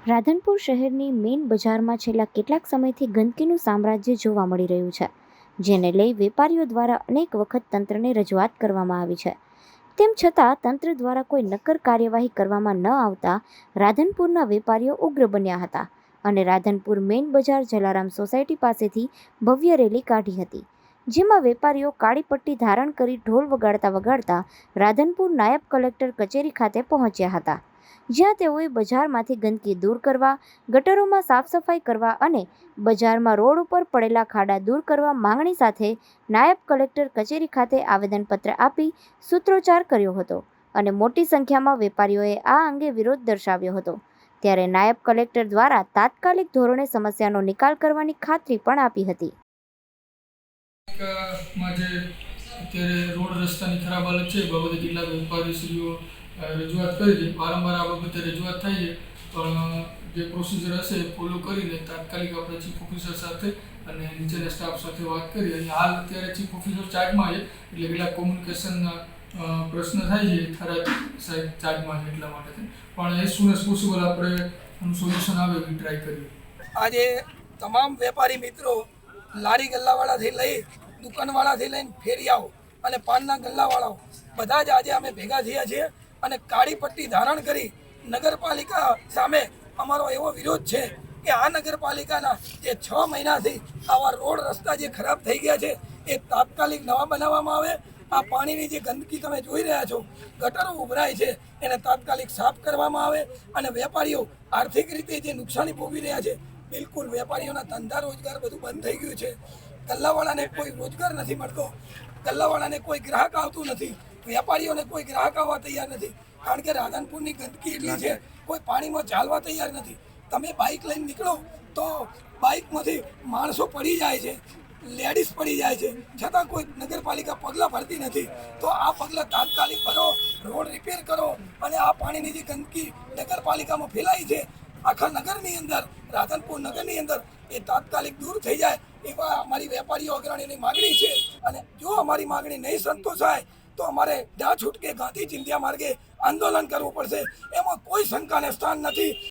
રાધનપુર શહેરની મેઇન બજારમાં છેલ્લા કેટલાક સમયથી ગંદકીનું સામ્રાજ્ય જોવા મળી રહ્યું છે, જેને લઈ વેપારીઓ દ્વારા અનેક વખત તંત્રને રજૂઆત કરવામાં આવી છે. તેમ છતાં, તંત્ર દ્વારા કોઈ નક્કર કાર્યવાહી કરવામાં ન આવતા રાધનપુરના વેપારીઓ ઉગ્ર બન્યા હતા અને રાધનપુર મેઇન બજાર જલારામ સોસાયટી પાસેથી ભવ્ય રેલી કાઢી હતી, જેમાં વેપારીઓ કાળી પટ્ટી ધારણ કરી ઢોલ વગાડતા વગાડતા રાધનપુર નાયબ કલેક્ટર કચેરી ખાતે પહોંચ્યા હતા. જ્યાં તેઓએ બજારમાંથી ગંદકી દૂર કરવા, ગટરોમાં સાફ સફાઈ કરવા અને બજારમાં રોડ ઉપર પડેલા ખાડા દૂર કરવા માંગણી સાથે નાયબ કલેક્ટર કચેરી ખાતે આવેદનપત્ર આપી સૂત્રોચ્ચાર કર્યો હતો અને મોટી સંખ્યામાં વેપારીઓએ આ અંગે વિરોધ દર્શાવ્યો હતો. ત્યારે નાયબ કલેક્ટર દ્વારા તાત્કાલિક ધોરણે સમસ્યાનો નિકાલ કરવાની ખાતરી પણ આપી હતી. અત્યારે રોડ રસ્તાની ખરાબ હાલત છે. એ બાબતે કેટલાક વેપારીશ્રીઓ રજૂઆત કરી છે. વારંવાર આ બાબતે રજૂઆત થાય છે. પણ જે પ્રોસિજર હશે એ ફોલો કરીને તાત્કાલિક આપણે ચીફ ઓફિસર સાથે અને નીચેના સ્ટાફ સાથે વાત કરી. અને હાલ અત્યારે ચીફ ઓફિસર ચાર્જમાં છે. એટલે કેટલાક કોમ્યુનિકેશનના પ્રશ્ન થાય છે. એ સાહેબ ચાર્જમાં છે એટલા માટે પણ એઝ સુન એઝ પોસિબલ આપણે સોલ્યુશન આવે એવી ટ્રાય કરીએ. આજે તમામ વેપારી મિત્રો લારી ગલ્લાવાળાથી લઈ દુકાનવાળાથી લઈને ફેરિયાઓ અને પાનના ગલ્લાવાળાઓ બધા જ આજે અમે ભેગા થયા છીએ અને કાળી પટ્ટી ધારણ કરી નગરપાલિકા સામે અમારો એવો વિરોધ છે કે આ નગરપાલિકાના જે છ મહિનાથી આવા રોડ રસ્તા જે ખરાબ થઈ ગયા છે, એ તાત્કાલિક નવા બનાવવામાં આવે. આ પાણીની જે ગંદકી તમે જોઈ રહ્યા છો, ગટરો ઉભરાય છે, એને તાત્કાલિક સાફ કરવામાં આવે અને વેપારીઓ આર્થિક રીતે જે નુકસાની ભોગવી રહ્યા છે, બિલકુલ વેપારીઓના ધંધા રોજગાર બધું બંધ થઈ ગયું છે. ગલ્લાવાળાને કોઈ રોજગાર નથી મળતો. ગલ્લાવાળાને કોઈ ગ્રાહક આવતું નથી. વેપારીઓને કોઈ ગ્રાહક આવવા તૈયાર નથી. કારણ કે રાધનપુરની ગંદકી એટલી છે, કોઈ પાણીમાં ચાલવા તૈયાર નથી. તમે બાઇક લઈને નીકળો તો બાઇકમાંથી માણસો પડી જાય છે, લેડીઝ પડી જાય છે. છતાં કોઈ નગરપાલિકા પગલાં ભરતી નથી. તો આ પગલાં તાત્કાલિક ભરો, રોડ રિપેર કરો અને આ પાણીની જે ગંદકી નગરપાલિકામાં ફેલાઈ છે આખા નગરની અંદર, રાધનપુર નગરની અંદર એ તાત્કાલિક દૂર થઈ જાય એવા અમારી વેપારીઓ અગ્રણીની માગણી છે. અને જો અમારી માગણી નહીં સંતોષાય, તો અમારે ડા છૂટકે ગાંધી ચિંધ્યા માર્ગે આંદોલન કરવું પડશે. એમાં કોઈ શંકાને સ્થાન નથી.